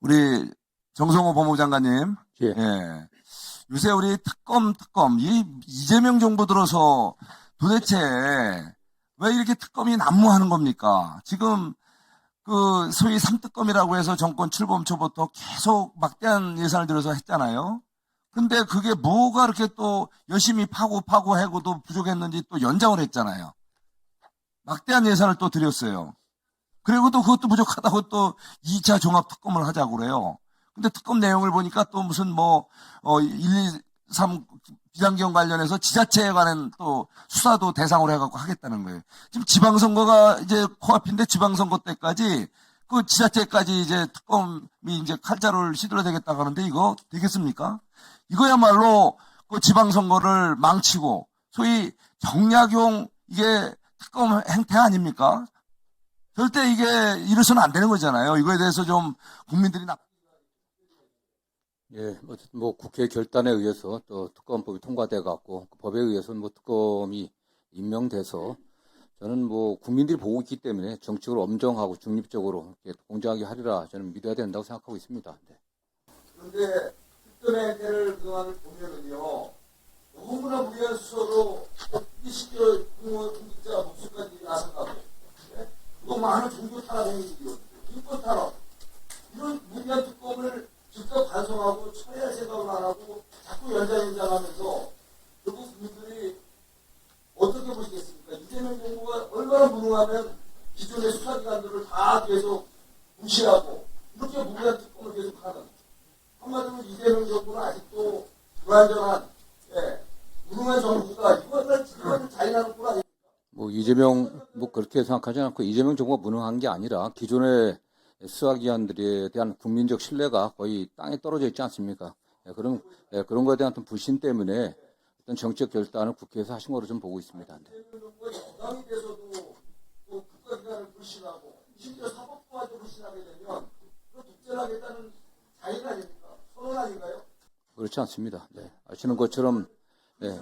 우리 정성호 법무장관님, 예. 예. 요새 우리 특검, 특검, 이 이재명 정부 들어서 도대체 왜 이렇게 특검이 난무하는 겁니까? 지금 그 소위 삼특검이라고 해서 정권 출범 초부터 계속 막대한 예산을 들여서 했잖아요. 근데 그게 뭐가 이렇게 또 열심히 파고 파고 해고도 부족했는지 또 연장을 했잖아요. 막대한 예산을 또 들였어요. 그리고 또 그것도 부족하다고 또 2차 종합 특검을 하자고 그래요. 근데 특검 내용을 보니까 또 무슨 뭐, 어, 1, 2, 3 비상경 관련해서 지자체에 관한 또 수사도 대상으로 해갖고 하겠다는 거예요. 지금 지방선거가 이제 코앞인데 지방선거 때까지 그 지자체까지 이제 특검이 이제 칼자루를 휘둘러 되겠다고 하는데 이거 되겠습니까? 이거야말로 그 지방선거를 망치고 소위 정약용 이게 특검 행태 아닙니까? 절대 이게 이래서는 안 되는 거잖아요. 이거에 대해서 좀 국민들이 나 예, 어쨌든 뭐 국회 결단에 의해서 또 특검법이 통과돼 갖고 그 법에 의해서 뭐 특검이 임명돼서 저는 뭐 국민들이 보고 있기 때문에 정책으로 엄정하고 중립적으로 공정하게 하리라 저는 믿어야 된다고 생각하고 있습니다. 네. 그런데 특검의 행태를 그동안 보면은요, 너무나 무리한 수서로 20여 공무원 공직자 목숨까지 나서가고, 예? 또 많은 종교 탄압 행위들이요, 인권 탄압, 이런 무리한 특검을 직접 반성하고 처리할 생각을 안 하고 자꾸 연장연장하면서 결국 국민들이 어떻게 보시겠습니까? 이재명 정부가 얼마나 무능하면 기존의 수사기관들을 다 계속 무시하고 이렇게 무리한 특검을 계속하는 한마디로 이재명 정부는 아직도 불완전한 예, 무능한 정부가 이거를 이거를 자인하는 꼴 아닙니까? 뭐 이재명 뭐 그렇게 생각하지 않고 이재명 정부가 무능한 게 아니라 기존의 수사기관들에 대한 국민적 신뢰가 거의 땅에 떨어져 있지 않습니까? 예, 그런 예, 그런 거에 대한 어떤 불신 때문에 어떤 정책 결단을 국회에서 하신 거로 좀 보고 있습니다. 네. 그렇지 않습니다. 네. 아시는 것처럼 네.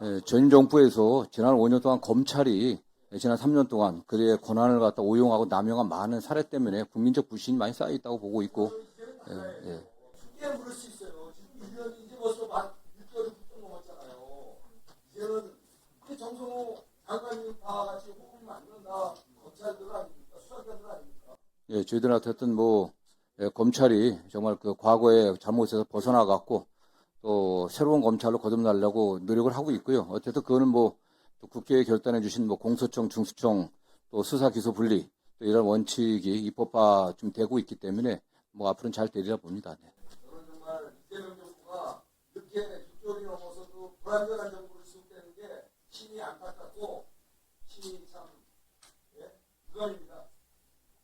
네, 전 정부에서 지난 5년 동안 검찰이 네, 지난 3년 동안 그의 권한을 갖다 오용하고 남용한 많은 사례 때문에 국민적 불신이 많이 쌓여 있다고 보고 있고 예, 예. 쉽게 물을 수 있어요. 지금 1년이 이제 벌써 만 6개월이 훌쩍 넘었잖아요. 이제는 그 정성호 장관님 다 같이 호흡이 맞는다. 검찰들 아닙니까? 수사관들 아닙니까? 예, 저희들한테 어떤 뭐 예, 검찰이 정말 그 과거의 잘못에서 벗어나 갖고 또 새로운 검찰로 거듭나려고 노력을 하고 있고요. 어쨌든 그거는 뭐 국회에 결단해 주신 뭐 공소청, 중수청 또 수사 기소 분리 또 이런 원칙이 입법화 좀 되고 있기 때문에 뭐 앞으로는 잘 되리라 봅니다. 네. 저는 정말 이재명 정부가 늦게 6개월이 넘어서도 불안전한 정부를 수행되는 게 심히 안타깝고 심히 참 예? 무관입니다.